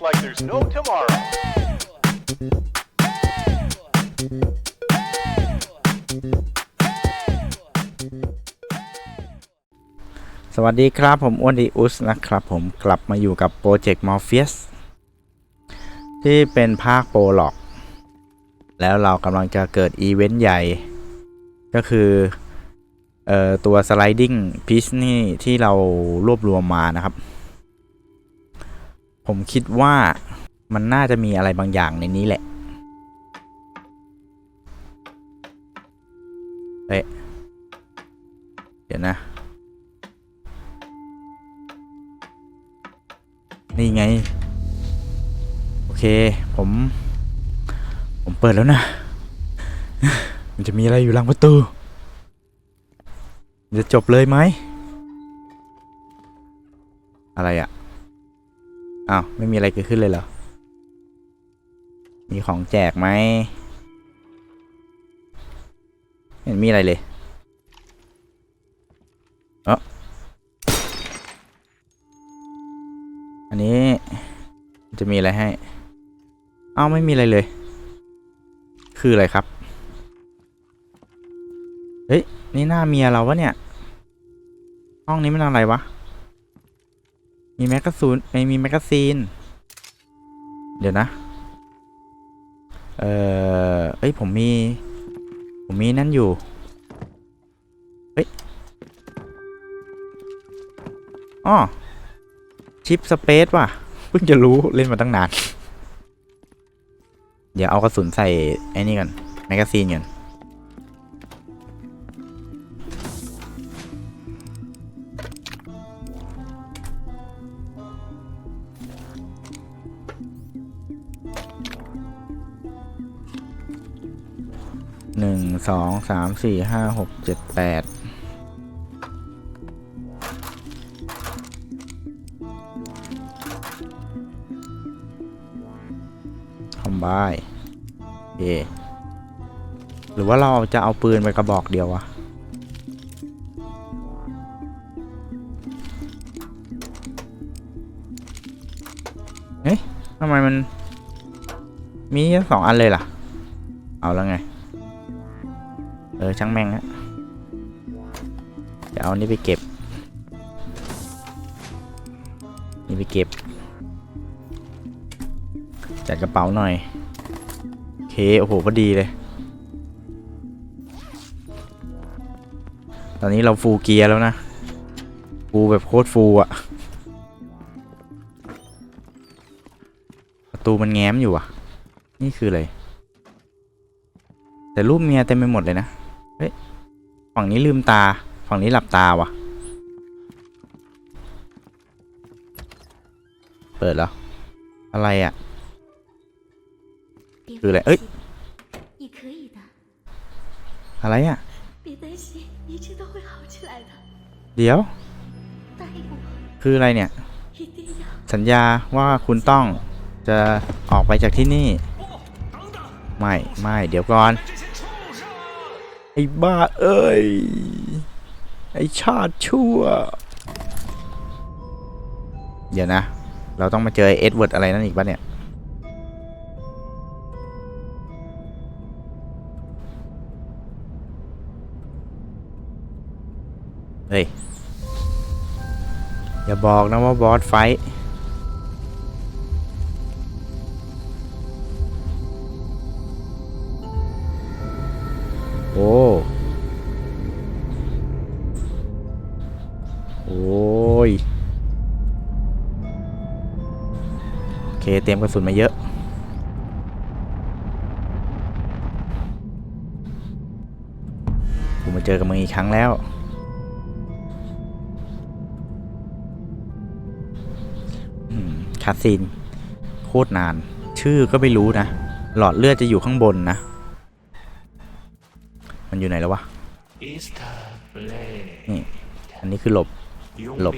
like there's no tomorrow. สวัสดีครับผมอ้วนดีอุสนะครับผมกลับมาอยู่กับโปรเจกต์มอร์ฟิสที่เป็นภาคโปรล็อก แล้วเรากำลังจะเกิดอีเวนต์ใหญ่ ก็คือเอ่อตัวสไลดิ้งพิชนี่ที่เรารวบรวมมานะครับ ผมคิดว่ามันน่าจะมีอะไรบางอย่างในนี้แหละเเดี๋ยวนะ นี่ไง โอเค ผม ผมเปิดแล้วนะ มันจะมีอะไรอยู่หลังประตู จะจบเลยไหม อะไรอะ อ้าว ไม่มีอะไรเกิดขึ้นเลยเหรอ มีของแจกไหมเห็นมีอะไรเลยเอออันนี้จะมีอะไรให้ เอ้าไม่มีอะไรเลย คืออะไรครับ เฮ้ย นี่หน้าเมียเราวะเนี่ย ห้องนี้มันอะไรวะ มีแมกกาซูนไม่มีแมกกาซีน เดี๋ยวนะ เออเอ้ย ผมมี ผมมีนั่นอยู่ เฮ้ยอ้อชิปสเปซว่ะ เพิ่งจะรู้เล่นมาตั้งนาน เดี๋ยวเอากระสุนใส่ไอ้นี่กันแมกกาซีนกัน สองสามสี่ห้าหกเจ็ดแปดคอมบายเอหรือว่าเราจะเอาปืนไปกระบอกเดียววะเฮ้ยทำไมมัน มีสองอันเลยล่ะ เอาแล้วไง เออช่างแม่งฮะเดี๋ยวเอานี่ไปเก็บ นี่ไปเก็บ จัดกระเป๋าหน่อยโอเคโอ้โหพอดีเลย ตอนนี้เราฟูเกียร์แล้วนะ ฟูแบบโคตรฟูอะประตูมันแง้มอยู่อะนี่คืออะไรแต่รูปเมียเต็มไปหมดเลยนะ เฮ้ย ฝั่งนี้ลืมตา ฝั่งนี้หลับตาวะเปิดแล้ว อะไรอะ คืออะไร เอ้ย อะไรอะ เดี๋ยว คืออะไรเนี่ย สัญญาว่าคุณต้องจะออกไปจากที่นี่ ไม่ ไม่ เดี๋ยวก่อน ไอ้บ้าเอ้ย ไอ้ชาติชั่ว เดี๋ยวนะ เราต้องมาเจอเอ็ดเวิร์ดอะไรนั่นอีกปะเนี่ย เฮ้ย อย่าบอกนะว่าบอสไฟท์ โอ้ย โอเค เตรียมกระสุนมาเยอะ กูมาเจอกับมึงอีกครั้งแล้ว คาซีนโคตรนาน ชื่อก็ไม่รู้นะ หลอดเลือดจะอยู่ข้างบนนะ มันอยู่ไหนแล้ววะ นี่ อันนี้คือหลบ หลบ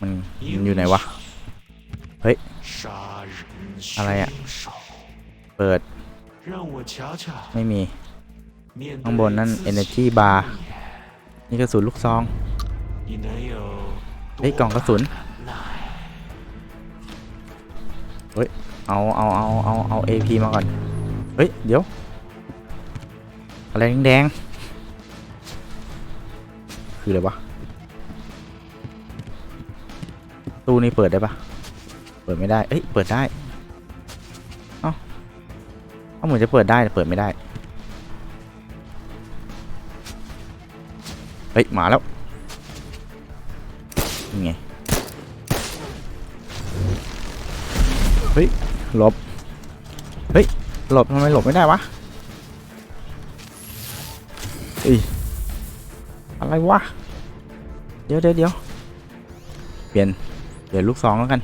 มันมันอยู่ไหนวะ เฮ้ย อะไรอะเปิด ไม่มี ข้างบนนั่น Energy Bar นี่กระสุนลูกซอง เฮ้ย กล่องกระสุน เฮ้ย เอา เอา เอา เอา เอา AP มาก่อน เฮ้ย เดี๋ยว อะไรแดงๆ คืออะไรวะ ตู้นี้เปิดได้ปะเปิดไม่ได้ เอ้ย เปิดได้ เอ้าเอาเหมือนจะเปิดได้แต่เปิดไม่ได้ เฮ้ย มาแล้วนี่ไง เฮ้ย หลบ เฮ้ย หลบทำไมหลบไม่ได้วะอ้ยอะไรวะ ดี๋ยวเดี๋ยวเดี๋ยวเปลี่ยนเปลี่ยนลูกสองแล้วกัน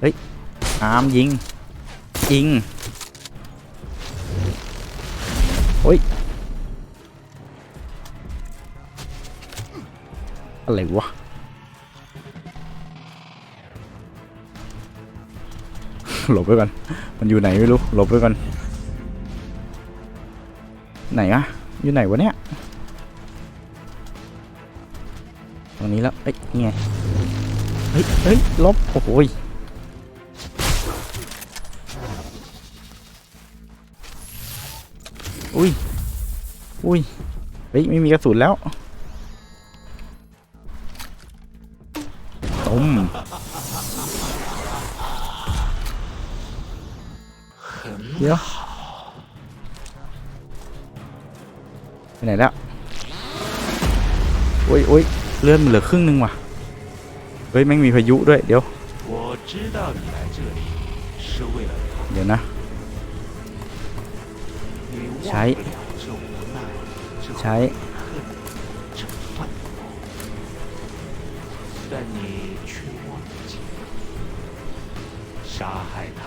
เฮ้ยอามยิงยิงโอ้ยอะไรวะหลบไปก่อน มันอยู่ไหนไม่รู้ หลบไปก่อน ไหนอะอยู่ไหนวะเนี่ย ตรงนี้แล้ว เอ้ยไงเฮ้ยเฮ้ยลบ โอ้โหยอุ้ย อุ้ย เฮ้ย ไม่มีกระสุนแล้วตุ้มเดี๋ยว ไปไหนแล้วโอ้ยโอ้ยเลื่อนนเหลือครึ่งนึงว่ะ เฮ้ยแม่งมีพายุด้วย เดี๋ยว เดี๋ยวนะ ใช้ ใช้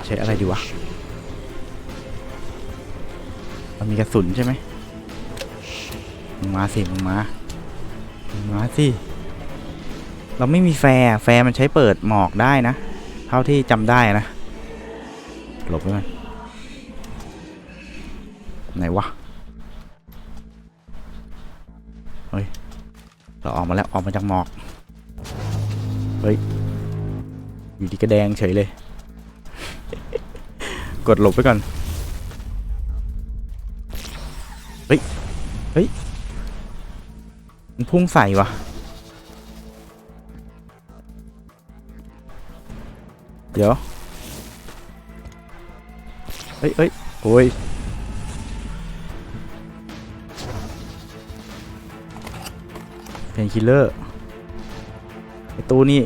ใช้อะไรดีวะ มันมีกระสุนใช่ไหม มึงมาสิมึงมามึงมาสิ เราไม่มีแฟร์แฟร์มันใช้เปิดหมอกได้นะ เท่าที่จำได้นะ หลบไปมันไหนวะ เฮ้ย เราออกมาแล้วออกมาจากหมอก เฮ้ย อยู่ดีก็แดงเฉยเลย กดหลบไปก่อน เฮ้ย เฮ้ย มันพุ่งใส่วะเดี๋ยวเฮ้ยเฮ้ยโอ้ยเพนคิลเลอร์ไอตู้นี่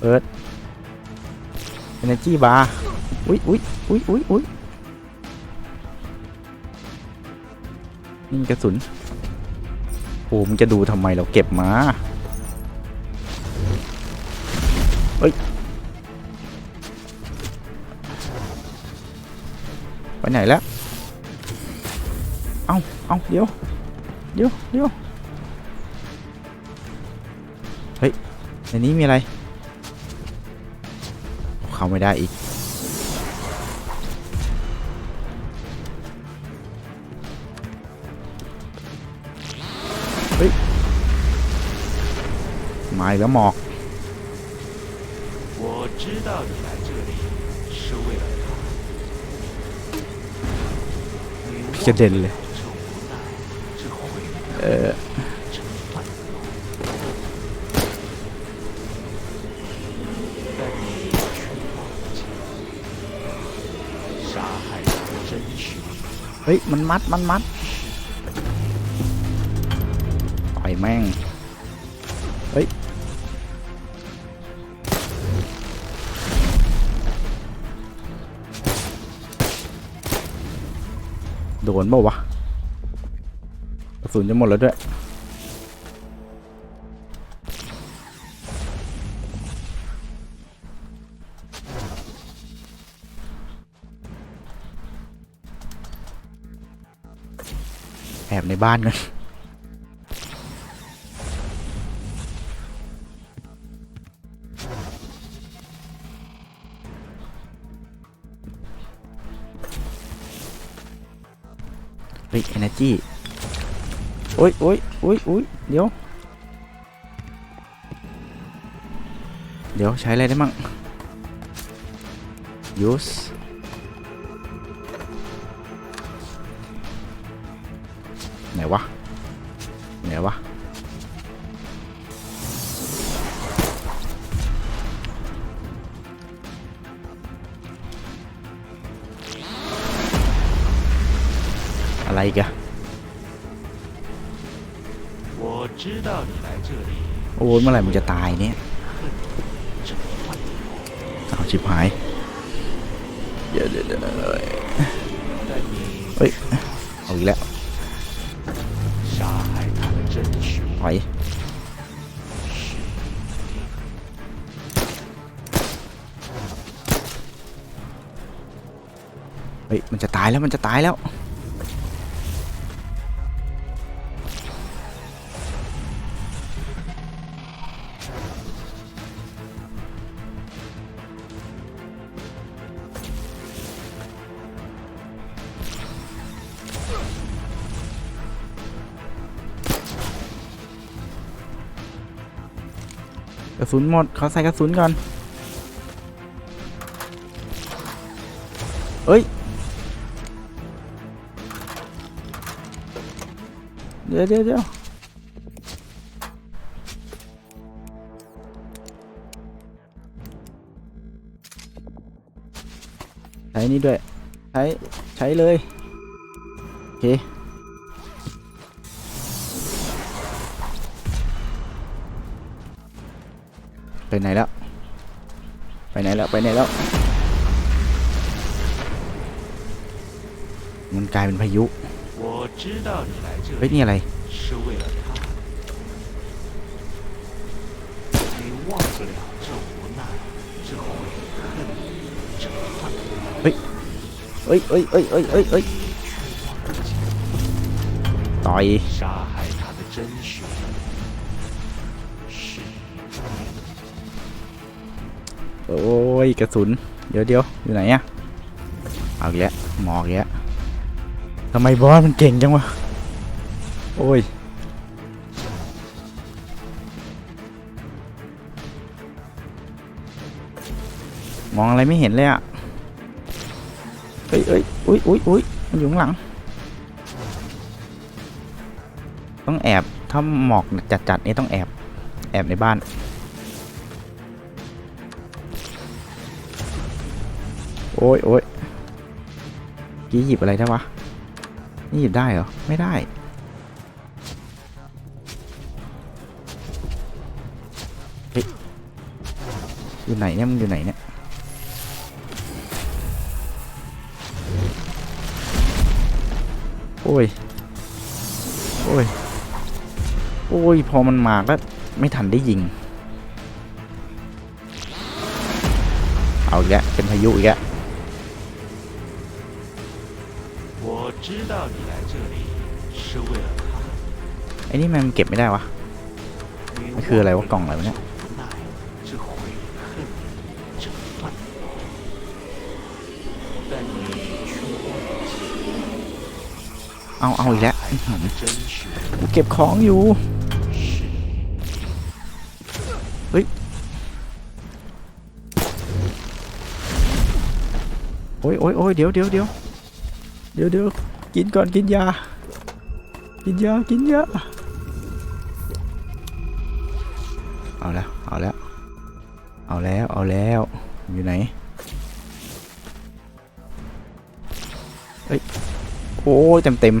เอิร์ดเอเนจีบาร์อุ้ยอุ้ยอุ้ยอุ้ยอุ้ยนี่กระสุน โอ้มึงจะดูทำไมเราเก็บมาเฮ้ยไปไหนแล้ว เอาเอาเดี๋ยว เดี๋ยวเดี๋ยวเฮ้ย ในนี้มีอะไร เข้าไม่ได้อีก อีแล้หมอกจะเด่นเลย เออเฮ้ย มันมัด มันมัด ต่อยแม่ง โดนเปล่าวะกระสุนจะหมดแล้วด้วยแอบในบ้านกัน เฮ้โอ้ยโอ้ยโอ้ยโอ้ยเดี๋ยว เดี๋ยวใช้อะไรได้มั่ง use ไหนวะ ไหนวะ อะไรกัน โอ้ยเมื่อไหร่มึงจะตายเนี่ยเอาชิบหายเดี๋ยวเดี๋ยวเฮ้ยเอาอีกแล้วไปเฮ้ยมันจะตายแล้วมันจะตายแล้ว สุนหมด เขาใส่กระสุนก่อน เอ้ย เดี๋ยวเดี๋ยวเดี๋ยวใช้นี่ด้วย ใช้ ใช้เลย โอเค ไปไหนแล้ว ไปไหนแล้ว ไปไหนแล้ว มันกลายเป็นพายุเฮ้ยนี่อะไรเฮ้ยเฮ้ยเฮ้ยเฮ้ยเฮ้ยเฮ้ย ยกระสุน เดี๋ยวเดี๋ยวอยู่ไหนอะเอาอีกแล้วหมอกแล้วทำไมบอสมันเก่งจังวะ โอ้ย มองอะไรไม่เห็นเลยอะเอ้ยเอ้ยอุ้ยอุ้ยอุ้ยมันอยู่ข้างหลัง ต้องแอบ ถ้าหมอกจัดๆนี่ต้องแอบ แอบในบ้าน อ้ยโอ้ยกี้หยิบอะไรได้วะ นี่หยิบได้เหรอ ไม่ได้เฮ้ยอยู่ไหนเนี่ยมึงอยู่ไหนเนี่ย โอ้ย โอ้ย โอ้ย พอมันมาก็ไม่ทันได้ยิง เอาอีกแล้วเป็นพายุอีกแล้ว 知道你来这里是为了他， ไอ้นี่มันเก็บไม่ได้วะ 你 มันคืออะไรวะกล่องอะไรวะเนี่ย 无奈，这悔恨，这愤怒。但你却忘记 เอาเอาอีกแล้วอื้อหือ 真凶 กูเก็บของอยู่ 是 โอ้ยโอ้ยโอ้ยเดี๋ยวเดี๋ยวเดี๋ยวเดี๋ยวเดี๋ยว กินก่อนกินยา กินยากินยาเอาแล้วเอาแล้ว เอาแล้วเอาแล้วอยู่ไหนเอ้ยโอ้ยเต็มเต็ม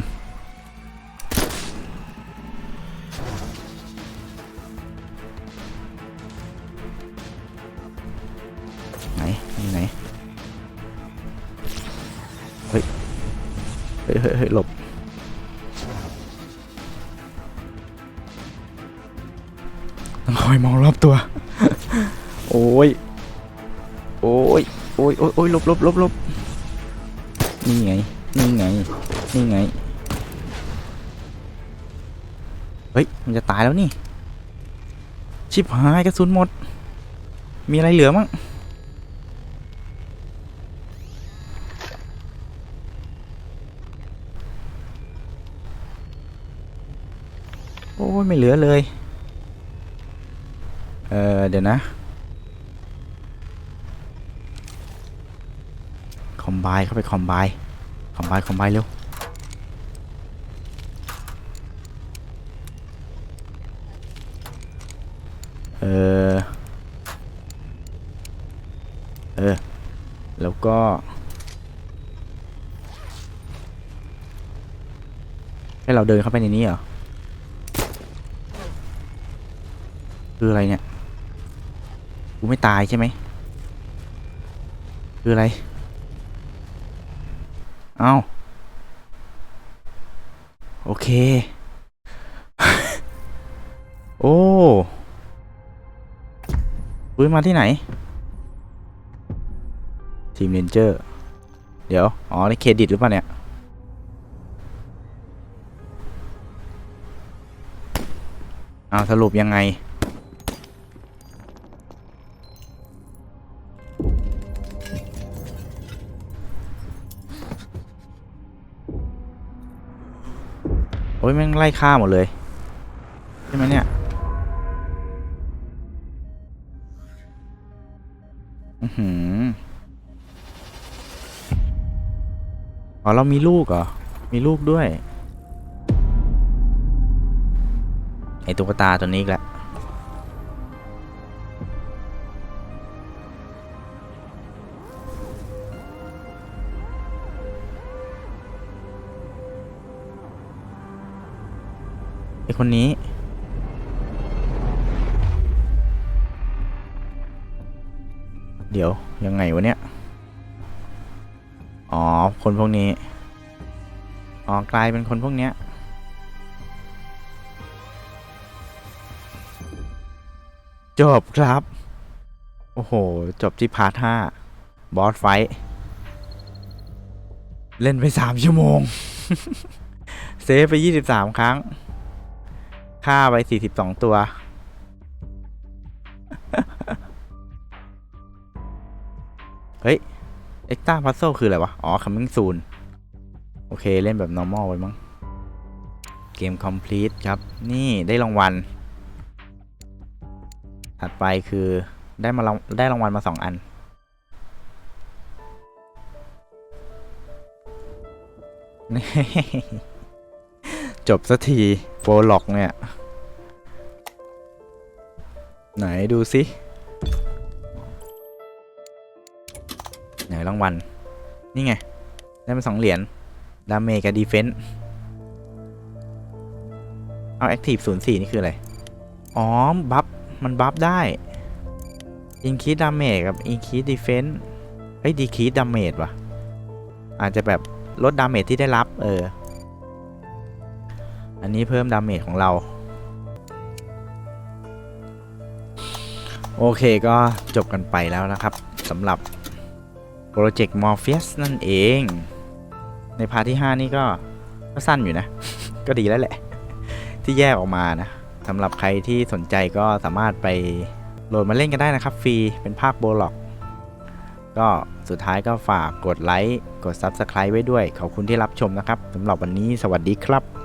ฮ้ยเฮ้ยหลบต้องคอยมองรอบตัวโอ้ยโอ้ย โอ้ย โอ้ย โอ้ยหลบหลบหลบหลบนี่ไง นี่ไง นี่ไง เฮ้ย มันจะตายแล้วนี่ ชิบหายกระสุนหมด มีอะไรเหลือมั้ง โอ้ยไม่เหลือเลย เออเดี๋ยวนะคอมไบเข้าไปคอมไบคอมไบคอมไบเร็วเออเออ แล้วก็ให้เราเดินเข้าไปในนี้เหรอ คืออะไรเนี่ย กูไม่ตายใช่ไหม คืออะไร เอ้า โอเค โอ้ปืนมาที่ไหน ทีมเรนเจอร์ เดี๋ยว อ๋อ นี่เครดิตหรือเปล่าเนี่ยเอาสรุปยังไง อ้ยแม่งไล่ฆ่าหมดเลยใช่ไหมเนี่ยอือหืออ๋อเรามีลูกเหรอ มีลูกด้วย ไอตุ๊กตาตัวนี้อีกแล้ว คนนี้ เดี๋ยว ยังไงวะเนี่ย อ๋อ คนพวกนี้ อ๋อ กลายเป็นคนพวกเนี้ย จบครับ โอ้โห จบที่พาร์ทห้าบอสไฟท์เล่นไปสามชั่วโมง เซฟไปยี่สิบสามครั้ง ฆ่าไปสี่สิบสองตัว เฮ้ย เอ็กต้าพัซโซคืออะไรวะ อ๋อ coming soon โอเค เล่นแบบ normal ไว้มั้ง เกม complete ครับ นี่ได้รางวัล ถัดไปคือได้มารางได้รางวัลมาสองอันนี่ จบสักทีโปรล็อกเนี่ย ไหนดูสิไหนรางวัล นี่ไง ได้มาสองเหรียญ ดาเมจกับดีเฟนส์เอาแอคทีฟศูนย์สี่นี่คืออะไร อ๋อ บัฟ มันบัฟได้อินคีดดาเมจกับอินคีดดีเฟนส์เฮ้ยดีคีดดาเมจว่ะ อาจจะแบบลดดาเมจที่ได้รับ เออ อันนี้เพิ่มดาเมจของเรา โอเคก็จบกันไปแล้วนะครับสำหรับโปรเจกต์ Morpheus นั่นเอง ในพาร์ทที่ 5 นี่ก็ก็สั้นอยู่นะ ก็ดีแล้วแหละ ที่แยกออกมานะสำหรับใครที่สนใจก็สามารถไปโหลดมาเล่นกันได้นะครับ ฟรีเป็นภาคโบล็อก ก็สุดท้ายก็ฝากกดไลค์ กด Subscribe ไว้ด้วย ขอบคุณที่รับชมนะครับสำหรับวันนี้สวัสดีครับ